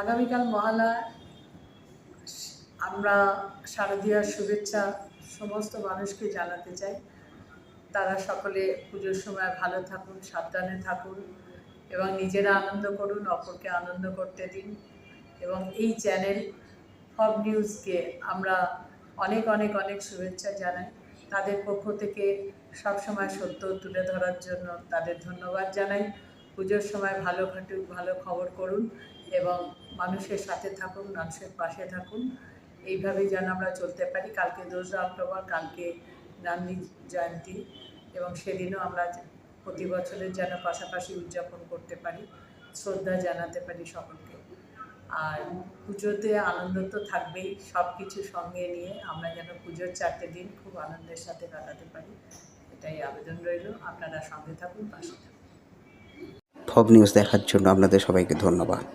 আগামীকাল মহালয়া, আমরা শারদীয়ার শুভেচ্ছা সমস্ত মানুষকে জানাতে চাই। তারা সকলে পুজোর সময় ভালো থাকুন, সাবধানে থাকুন এবং নিজেরা আনন্দ করুন, অপরকে আনন্দ করতে দিন এবং এই চ্যানেল ফব নিউজকে আমরা অনেক অনেক অনেক শুভেচ্ছা জানাই। তাদের পক্ষ থেকে সবসময় সত্য তুলে ধরার জন্য তাদের ধন্যবাদ জানাই। পুজোর সময় ভালো খাটুন, ভালো খবর করুন এবং মানুষের সাথে থাকুন, মানুষের পাশে থাকুন। এইভাবেই যেন আমরা চলতে পারি। কালকে দোসরা অক্টোবর, কালকে গান্ধী জয়ন্তী এবং সেদিনও আমরা প্রতি বছরের যেন পাশাপাশি উদযাপন করতে পারি, শ্রদ্ধা জানাতে পারি সকলকে। আর পুজোতে আনন্দ তো থাকবেই সব কিছু সঙ্গে নিয়ে আমরা যেন পুজোর চারটে দিন খুব আনন্দের সাথে কাটাতে পারি। এটাই আবেদন রইল। আপনারা সঙ্গে থাকুন, পাশে থাকুন। ফব নিউজ দেখার জন্য আপনাদের সবাইকে ধন্যবাদ।